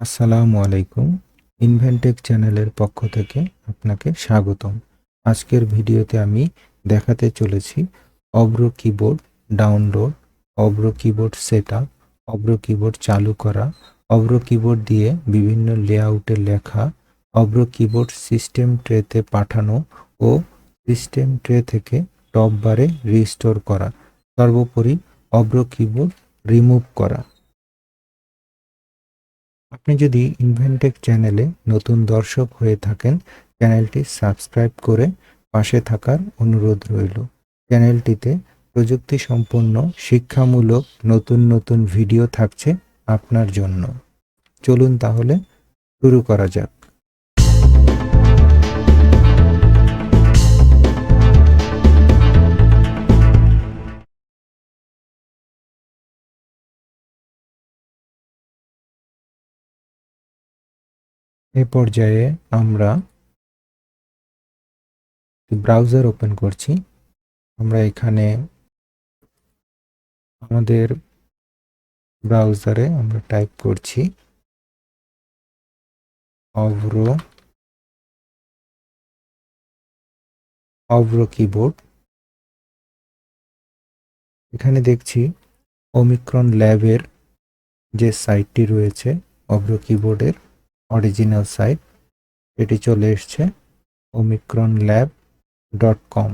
আসসালামু আলাইকুম। ইনভেন্টেক চ্যানেলের পক্ষ থেকে আপনাকে স্বাগতম। আজকের ভিডিওতে আমি দেখাতে চলেছি Avro keyboard download Avro keyboard set up Avro keyboard চালু করা, অব্র কিবোর্ড দিয়ে বিভিন্ন লেআউটে লেখা, অব্র কিবোর্ড সিস্টেম ট্রেতে পাঠানো ও সিস্টেম ট্রে থেকে টপ বারে রিস্টোর করা। সর্বোপরি অব্র কিবোর্ড রিমুভ করা। আপনি যদি ইনভেন্টেক চ্যানেলে নতুন দর্শক হয়ে থাকেন চ্যানেলটি সাবস্ক্রাইব করে পাশে থাকার অনুরোধ রইল। চ্যানেলটিতে প্রযুক্তি সম্পন্ন শিক্ষামূলক, নতুন নতুন ভিডিও থাকছে আপনার জন্য। চলুন তাহলে শুরু করা যাক। এ পর্যায়ে আমরা ব্রাউজার ওপেন করছি। আমরা এখানে আমাদের ব্রাউজারে আমরা টাইপ করছি অভ্র অভ্র কিবোর্ড এখানে দেখছি ওমিক্রন ল্যাবের যে সাইটটি রয়েছে অভ্র কিবোর্ডের অরিজিনাল সাইট এটি চলে এসছে ওমিক্রন ল্যাব ডট কম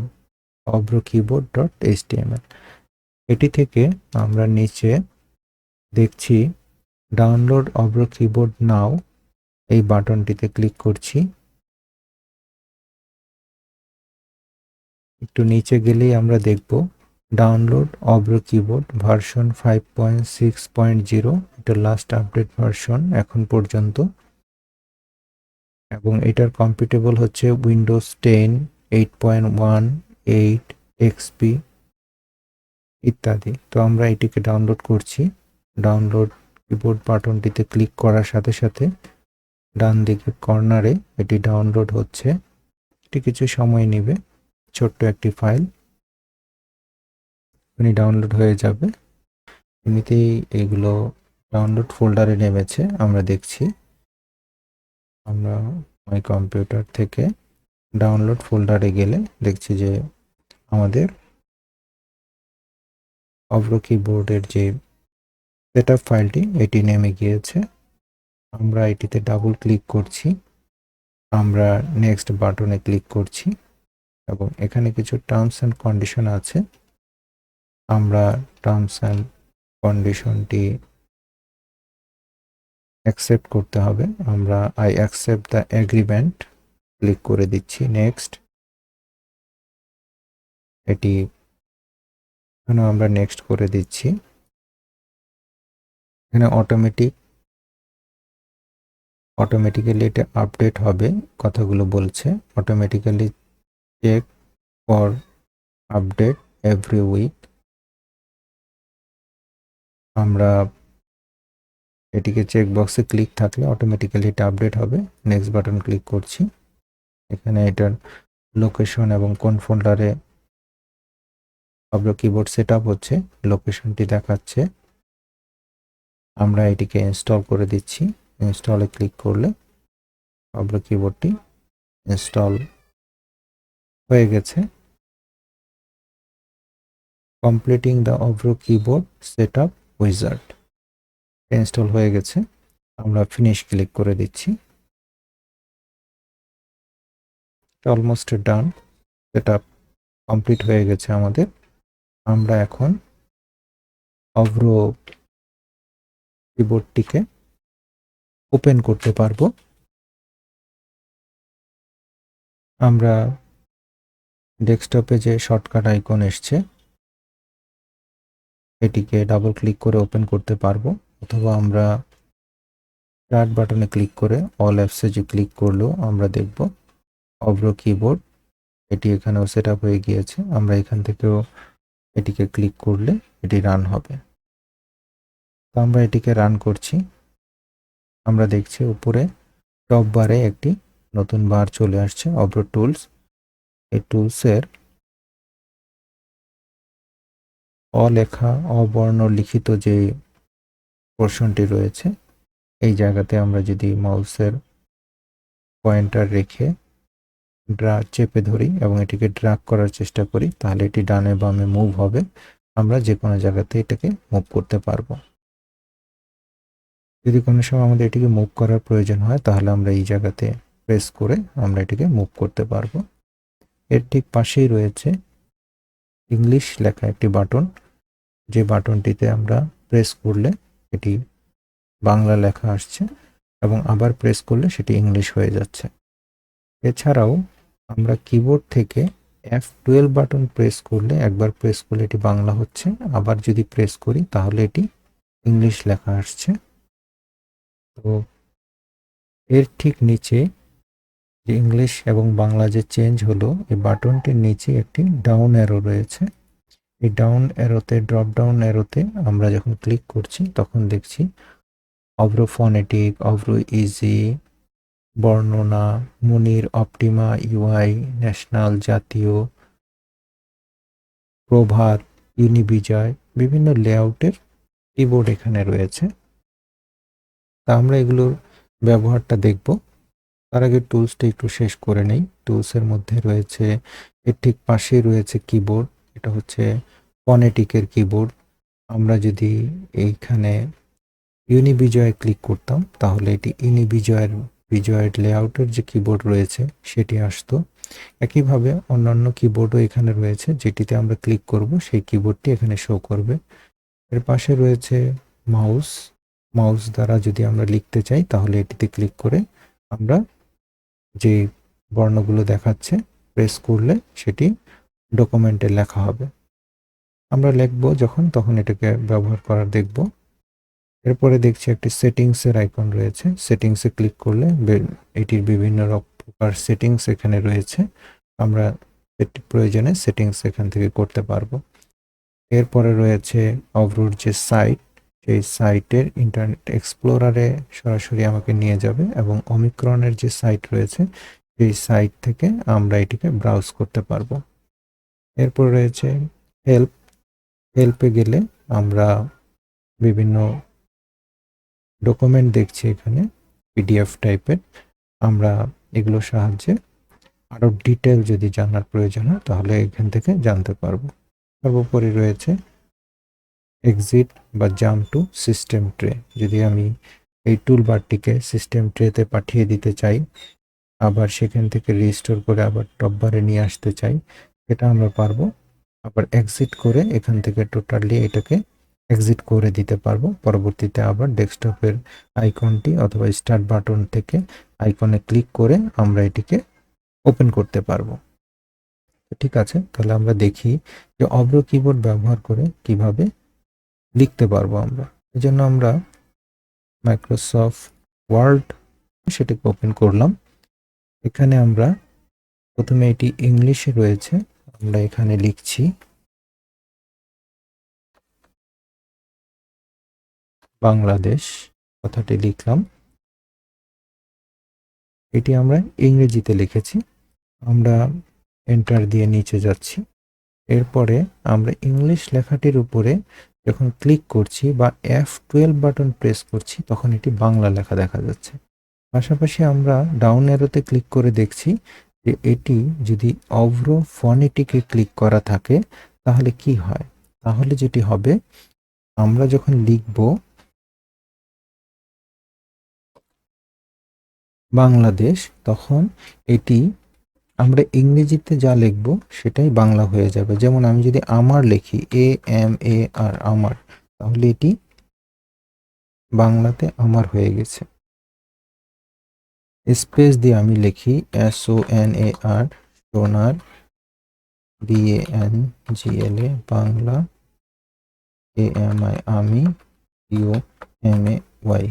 অব্র কিবোর্ড ডট এইচটিএমএল এটি থেকে আমরা নিচে দেখছি ডাউনলোড অব্র কিবোর্ড নাও এই বাটনটিতে ক্লিক করছি। একটু নিচে গেলেই আমরা দেখব download Avro keyboard version five point six point zero এটা লাস্ট আপডেট ভার্সন এখন পর্যন্ত। এবং এটার কম্পিটেবল হচ্ছে Windows ten eight point one eight XP ইত্যাদি। তো আমরা এটিকে ডাউনলোড করছি। ডাউনলোড কিবোর্ড বাটনটিতে ক্লিক করার সাথে সাথে ডান দিকে কর্নারে এটি ডাউনলোড হচ্ছে। এটি কিছু সময় নেবে। ছোট্ট একটি ফাইল এখনই ডাউনলোড হয়ে যাবে। এমনিতেই এগুলো ডাউনলোড ফোল্ডারে নেমেছে, আমরা দেখছি। আমরা মাই কম্পিউটার থেকে ডাউনলোড ফোল্ডারে গেলে দেখছি যে আমাদের অব্র কিবোর্ডের যে সেট ফাইলটি এটি নেমে গিয়েছে। আমরা এটিতে ডাবল ক্লিক করছি। আমরা নেক্সট বাটনে ক্লিক করছি এবং এখানে কিছু টার্মস অ্যান্ড কন্ডিশন আছে। আমরা টার্মস অ্যান্ড কন্ডিশনটি অ্যাকসেপ্ট করতে হবে। আমরা I accept the agreement click করে দিচ্ছি নেক্সট এটি এখানে আমরা নেক্সট করে দিচ্ছি। এখানে অটোমেটিক অটোমেটিক্যালি এটা আপডেট হবে, কথাগুলো বলছে। Automatically check for update every week আমরা এটিকে চেক বক্সে ক্লিক থাকলে অটোমেটিক্যালি এটা আপডেট হবে। নেক্সট বাটন ক্লিক করছি। এখানে এটার লোকেশন এবং কোন ফোল্ডারে আপনার কিবোর্ড সেট হচ্ছে লোকেশনটি দেখাচ্ছে। আমরা এটিকে ইনস্টল করে দিচ্ছি। ইনস্টলে ক্লিক করলে আপনার কিবোর্ডটি ইনস্টল হয়ে গেছে। Completing the Avro keyboard set up wizard install হয়ে গেছে। আমরা ফিনিশ ক্লিক করে দিচ্ছি। অলমোস্ট ডান সেটা কমপ্লিট হয়ে গেছে আমাদের। আমরা এখন অভ্র কিবোর্ডটিকে ওপেন করতে পারব। আমরা ডেস্কটপে যে শর্টকাট আইকন এসছে, এটিকে ডাবল ক্লিক করে ওপেন করতে পারব। অথবা আমরা স্টার্ট বাটনে ক্লিক করে অল অ্যাপসে যে ক্লিক করলেও আমরা দেখব অব্র কিবোর্ড এটি এখানেও সেট হয়ে গিয়েছে। আমরা এখান থেকেও এটিকে ক্লিক করলে এটি রান হবে। তো আমরা এটিকে রান করছি। আমরা দেখছি উপরে টপ বারে একটি নতুন বার চলে আসছে অব্র টুলস এই টুলসের অলেখা অবর্ণ লিখিত যে পোর্শনটি রয়েছে। এই জায়গাতে আমরা যদি মাউসের পয়েন্টার রেখে ড্রা চেপে ধরি এবং এটিকে ড্রাগ করার চেষ্টা করি, তাহলে এটি ডানে বামে মুভ হবে। আমরা যে কোনো জায়গাতে এটাকে মুভ করতে পারব। যদি কোনো সময় আমাদের এটিকে মুভ করার প্রয়োজন হয়, তাহলে আমরা এই জায়গাতে প্রেস করে আমরা এটিকে মুভ করতে পারব। এর ঠিক পাশেই রয়েছে ইংলিশ লেখা একটি বাটন। যে বাটনটিতে আমরা প্রেস করলে এটি বাংলা লেখা আসছে এবং আবার প্রেস করলে সেটি ইংলিশ হয়ে যাচ্ছে। এছাড়াও আমরা কিবোর্ড থেকে এফ টুয়েলভ বাটন প্রেস করলে একবার প্রেস করলে এটি বাংলা হচ্ছে। আবার যদি প্রেস করি তাহলে এটি ইংলিশ লেখা আসছে। তো এর ঠিক নিচে যে ইংলিশ এবং বাংলা যে চেঞ্জ হলো, এই বাটনটির নিচে একটি ডাউন অ্যারো রয়েছে। এই ডাউন অ্যারোতে ড্রপ ডাউন অ্যারোতে আমরা যখন ক্লিক করছি, তখন দেখছি অভ্র ফনেটিক অভ্র ইজি বর্ণনা, মুনির অপটিমা ইউআই ন্যাশনাল জাতীয়, প্রভাত ইউনিবিজয় বিভিন্ন লেআউটের কিবোর্ড এখানে রয়েছে। তা আমরা এগুলোর ব্যবহারটা দেখব। তার আগে টুলসটা একটু শেষ করে নেই। টুলসের মধ্যে রয়েছে, এর ঠিক পাশেই রয়েছে কিবোর্ড এটা হচ্ছে ফনেটিকের কিবোর্ড আমরা যদি এইখানে ইউনিবিজয়ে ক্লিক করতাম, তাহলে এটি ইউনিবিজয়ের বিজয়ের লেআউটের যে কিবোর্ড রয়েছে, সেটি আসতো। একইভাবে অন্যান্য কিবোর্ডও এখানে রয়েছে, যেটিতে আমরা ক্লিক করব, সেই কিবোর্ডটি এখানে শো করবে। এর পাশে রয়েছে মাউস মাউস দ্বারা যদি আমরা লিখতে চাই, তাহলে এটিতে ক্লিক করে আমরা যে বর্ণগুলো দেখাচ্ছে প্রেস করলে সেটি ডকুমেন্টে লেখা হবে। আমরা লিখব যখন, তখন এটাকে ব্যবহার করার দেখব। এরপরে দেখছি একটি সেটিংসের আইকন রয়েছে। সেটিংসে ক্লিক করলে এটির বিভিন্ন প্রকার সেটিংস এখানে রয়েছে। আমরা প্রয়োজনে সেটিংস এখান থেকে করতে পারব। এরপরে রয়েছে অবরুর যে সাইট সেই সাইটের ইন্টারনেট এক্সপ্লোরারে সরাসরি আমাকে নিয়ে যাবে এবং অমিক্রনের যে সাইট রয়েছে, সেই সাইট থেকে আমরা এটিকে ব্রাউজ করতে পারব। এরপর রয়েছে হেল্প হেল্পে গেলে আমরা বিভিন্ন ডকুমেন্ট দেখছি এখানে পিডিএফ টাইপের আমরা এগুলোর সাহায্যে আরও ডিটেল যদি জানার প্রয়োজন হয়, তাহলে এখান থেকে জানতে পারব। সর্বোপরি রয়েছে এক্সিট বা জাম্প টু সিস্টেম ট্রে যদি আমি এই টুলবারটিকে সিস্টেম ট্রেতে পাঠিয়ে দিতে চাই, আবার সেখান থেকে রিস্টোর করে আবার টপবারে নিয়ে আসতে চাই সেটা আমরা পারব। আবার এক্সিট করে এখান থেকে টোটালি এটাকে এক্সিট করে দিতে পারব। পরবর্তীতে আবার ডেস্কটপের আইকনটি অথবা স্টার্ট বাটন থেকে আইকনে ক্লিক করে আমরা এটিকে ওপেন করতে পারব। ঠিক আছে, তাহলে আমরা দেখি যে অব্র কিবোর্ড ব্যবহার করে কীভাবে লিখতে পারব আমরা। এই জন্য আমরা মাইক্রোসফট ওয়ার্ড সেটাকে ওপেন করলাম। এখানে আমরা প্রথমে এটি ইংলিশে রয়েছে। আমরা এখানে লিখছি। বাংলাদেশ, কথাটি লিখলাম। এটি আমরা ইংরেজিতে লিখেছি। আমরা এন্টার দিয়ে নিচে যাচ্ছি। এরপরে আমরা ইংলিশ লেখাটির উপরে যখন ক্লিক করছি বা এফ টুয়েলভ বাটন প্রেস করছি, তখন এটি বাংলা লেখা দেখা যাচ্ছে। পাশাপাশি আমরা ডাউন এরোতে ক্লিক করে দেখছি যে এটি যদি অভ্র ফনেটিকে ক্লিক করা থাকে, তাহলে কি হয়? তাহলে যেটি হবে, আমরা যখন লিখব বাংলাদেশ, তখন এটি আমরা ইংরেজিতে যা লিখব সেটাই বাংলা হয়ে যাবে। যেমন আমি যদি আমার লিখি এ এম এ আর আমার, তাহলে এটি বাংলাতে আমার হয়ে গেছে। স্পেস দিয়ে আমি লিখি S O N A R সোনার B A N G L A Bangla A M I আমি ইউ এম এ ওয়াই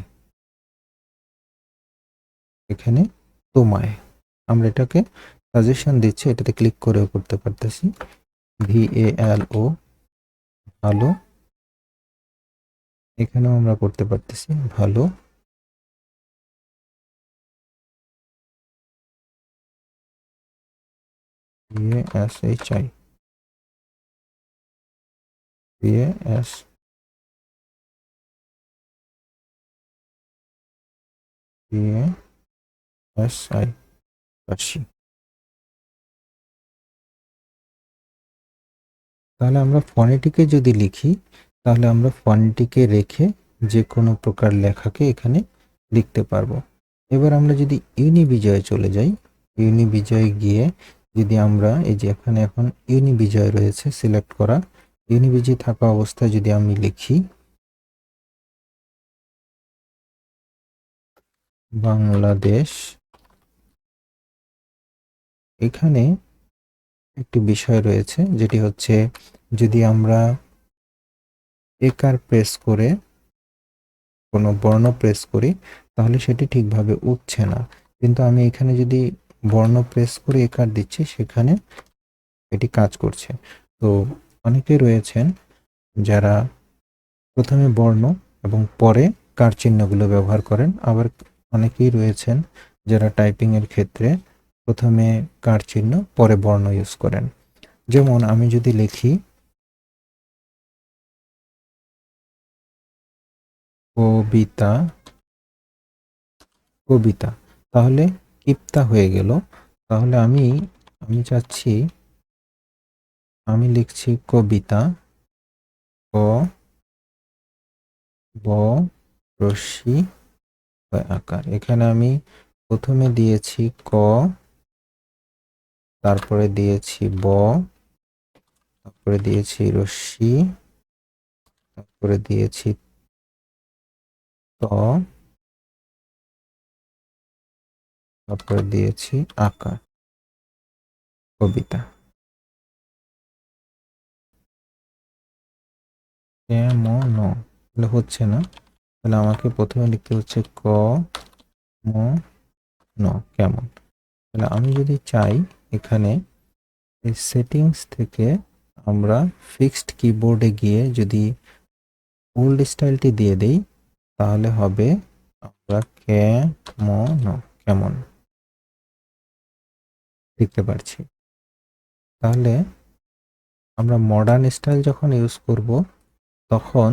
এখানে তোমায়। আমরা এটাকে সাজেশন দিচ্ছি, এটাতে ক্লিক করেও করতে পারতেছি। ভি এ এল ও ভালো। এখানেও আমরা করতে পারতেছি, ভালো। এস এইচ আই তাহলে আমরা ফনেটিকে যদি লিখি, তাহলে আমরা ফনেটিকে রেখে যে কোনো প্রকার লেখাকে এখানে লিখতে পারব। এবার আমরা যদি ইউনি বিজয়ে চলে যাই ইউনি বিজয়ে গিয়ে যদি আমরা এই যে এখানে এখন ইউনি বিজয় রয়েছে সিলেক্ট করা, ইউনি বিজয় থাকা অবস্থায় যদি আমি লিখি, বাংলাদেশ, এখানে একটি বিষয় রয়েছে, যেটি হচ্ছে যদি আমরা একার প্রেস করে, কোনো বর্ণ প্রেস করি, তাহলে সেটি ঠিকভাবে উঠছে না। কিন্তু আমি এখানে যদি বর্ণ প্রেস করে একার দিচ্ছি, সেখানে এটি কাজ করছে। তো অনেকে রয়েছেন যারা প্রথমে বর্ণ এবং পরে কার চিহ্নগুলো ব্যবহার করেন। আবার অনেকেই রয়েছেন যারা টাইপিংয়ের ক্ষেত্রে প্রথমে কার চিহ্ন, পরে বর্ণ ইউজ করেন। যেমন আমি যদি লিখি, কবিতা কবিতা, তাহলে কিপ্তা হয়ে গেল, তাহলে আমি আমি চাচ্ছি, আমি লিখছি কবিতা, ক, ব, রশ্মি আকার। এখানে আমি প্রথমে দিয়েছি ক, তারপরে দিয়েছি ব, তারপরে দিয়েছি রশ্মি, তারপরে দিয়েছি ত তারপরে দিয়েছি, আকার, কবিতা। কেমন হচ্ছে না। তাহলে আমাকে প্রথমে লিখতে হচ্ছে ক, ম, ন, কেমন? তাহলে আমি যদি চাই এখানে এই সেটিংস থেকে আমরা ফিক্সড কিবোর্ডে গিয়ে যদি ওল্ড স্টাইলটি দিয়ে দেই, তাহলে হবে আমরা কে, ম, ন, কেমন? দেখতে পারছি। তাহলে আমরা মডার্ন স্টাইল যখন ইউজ করব, তখন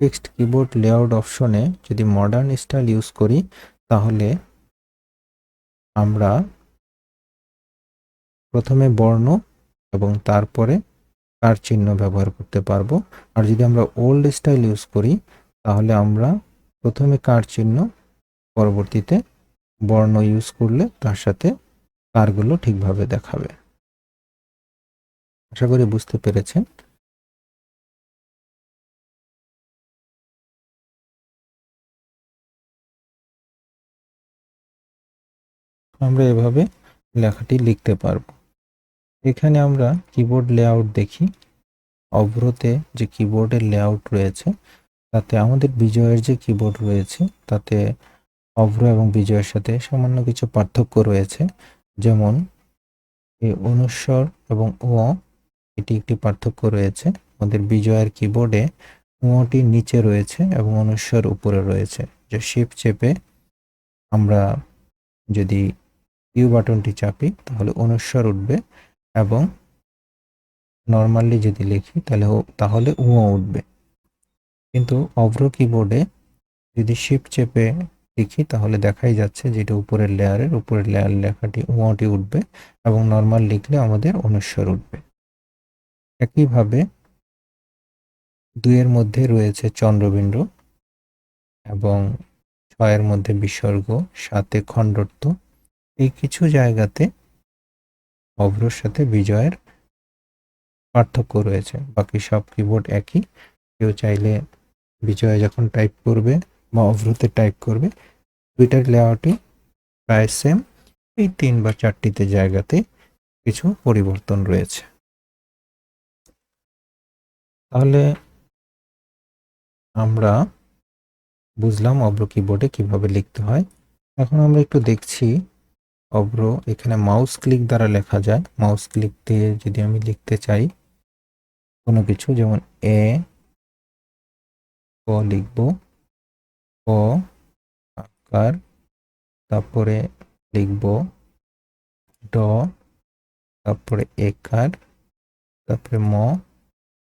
ফিক্সড কিবোর্ড লেআউট অপশনে যদি মডার্ন স্টাইল ইউজ করি, তাহলে আমরা প্রথমে বর্ণ এবং তারপরে কার চিহ্ন ব্যবহার করতে পারব। আর যদি আমরা ওল্ড স্টাইল ইউজ করি, তাহলে আমরা প্রথমে কার চিহ্ন, পরবর্তীতে বর্ণ ইউজ করলে তার সাথে কারগুলো ঠিকভাবে দেখাবে। আশা করি বুঝতে পেরেছেন। আমরা এভাবে লেখাটি লিখতে পারব। এখানে আমরা কিবোর্ড লেআউট দেখি। অভ্রতে যে কিবোর্ডের লেআউট রয়েছে, তাতে আমাদের বিজয়ের যে কিবোর্ড রয়েছে, তাতে অভ্র এবং বিজয়ের সাথে সামান্য কিছু পার্থক্য রয়েছে। যেমন এই অনুস্বর এবং ও, এটি একটি পার্থক্য রয়েছে। আমাদের বিজয়ের কিবোর্ডে ওটি নিচে রয়েছে এবং অনুস্বর উপরে রয়েছে। যে শিপ চেপে আমরা যদি ইউ বাটনটি চাপি, তাহলে অনুস্বর উঠবে এবং নর্মালি যদি লিখি, তাহলে তাহলে উ উঠবে। কিন্তু অভ্র কিবোর্ডে যদি শিপ চেপে লিখি তাহলে দেখাই যাচ্ছে যেটা উপরের লেয়ারের, উপরের লেয়ার লেখাটি উঁটি উঠবে এবং নর্মাল লিখলে আমাদের অনুস্বর উঠবে। একইভাবে দুইয়ের মধ্যে রয়েছে চন্দ্রবিন্দু এবং ছয়ের মধ্যে বিসর্গ, সাতে খণ্ডত্ব। এই কিছু জায়গাতে অভ্রর সাথে বিজয়ের পার্থক্য রয়েছে। বাকি সব কিবোর্ড একই। কেউ চাইলে বিজয় যখন টাইপ করবে বা অভ্রতে টাইপ করবে। দুইটার লেআউটই প্রায় সেম এই তিন বা চারটিতে জায়গাতে কিছু পরিবর্তন রয়েছে। তাহলে আমরা বুঝলাম অব্র কিবোর্ডে কীভাবে লিখতে হয়। এখন আমরা একটু দেখছি অব্র এখানে মাউস ক্লিক দ্বারা লেখা যায়। মাউস ক্লিক দিয়ে যদি আমি লিখতে চাই কোনো কিছু, যেমন এ ক লিখব। ক আকার, তারপরে লিখব ড, তারপরে একার, তারপরে ম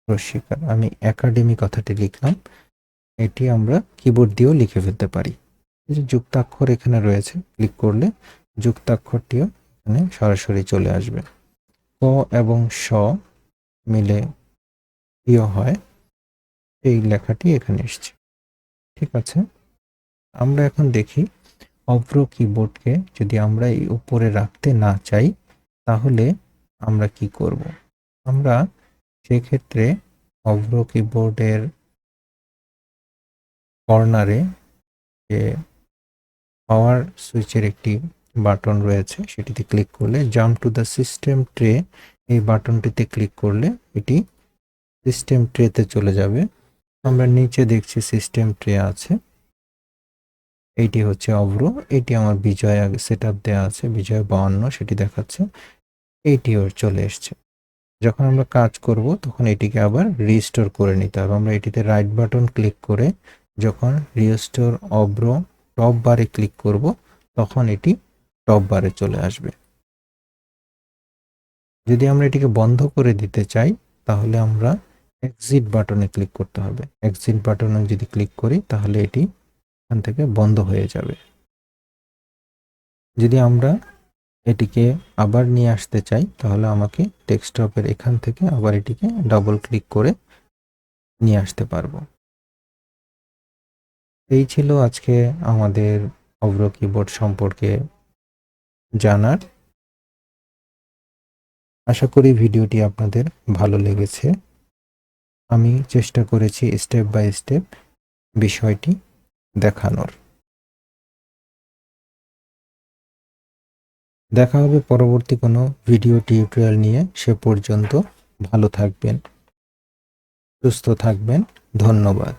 রস্বীকার আমি একাডেমি কথাটি লিখলাম। এটি আমরা কিবোর্ড দিয়েও লিখে ফেলতে পারি। যে যুক্তাক্ষর এখানে রয়েছে ক্লিক করলে যুক্তাক্ষরটিও এখানে সরাসরি চলে আসবে। ক এবং স মিলে ইয় হয়। এই লেখাটি এখানে এসছে। ঠিক আছে? আমরা এখন দেখি অভ্র কিবোর্ডকে যদি আমরা এই উপরে রাখতে না চাই, তাহলে আমরা কি করব? আমরা সেক্ষেত্রে অভ্র কিবোর্ডের কর্নারে যে পাওয়ার সুইচের একটি বাটন রয়েছে, সেটিতে ক্লিক করলে jump to the system tray এই বাটনটিতে ক্লিক করলে এটি সিস্টেম ট্রেতে চলে যাবে। আমরা নিচে দেখছি সিস্টেম ট্রে আছে। এইটি হচ্ছে অভ্র, এটি আমার বিজয় সেট আপ দেওয়া আছে, বিজয় বাউন্ন, সেটি দেখাচ্ছে এইটিও চলে এসছে। যখন আমরা কাজ করব, তখন এটিকে আবার রিস্টোর করে নিতে হবে। আমরা এটিতে রাইট বাটন ক্লিক করে যখন রিস্টোর অভ্র টপ বারে ক্লিক করব, তখন এটি টপ বারে চলে আসবে। যদি আমরা এটিকে বন্ধ করে দিতে চাই, তাহলে আমরা এক্সিট বাটনে ক্লিক করতে হবে। এক্সিট বাটনে যদি ক্লিক করি, তাহলে এটি এখান থেকে বন্ধ হয়ে যাবে। যদি আমরা এটিকে আবার নিয়ে আসতে চাই, তাহলে আমাকে ডেস্কটপের এখান থেকে আবার এটিকে ডাবল ক্লিক করে নিয়ে আসতে পারব। এই ছিল আজকে আমাদের অব্র কিবোর্ড সম্পর্কে জানার। আশা করি ভিডিওটি আপনাদের ভালো লেগেছে। আমি চেষ্টা করেছি স্টেপ বাই স্টেপ বিষয়টি দেখানোর। দেখা হবে পরবর্তী কোনো ভিডিও টিউটোরিয়াল নিয়ে। সে পর্যন্ত ভালো থাকবেন, সুস্থ থাকবেন। ধন্যবাদ।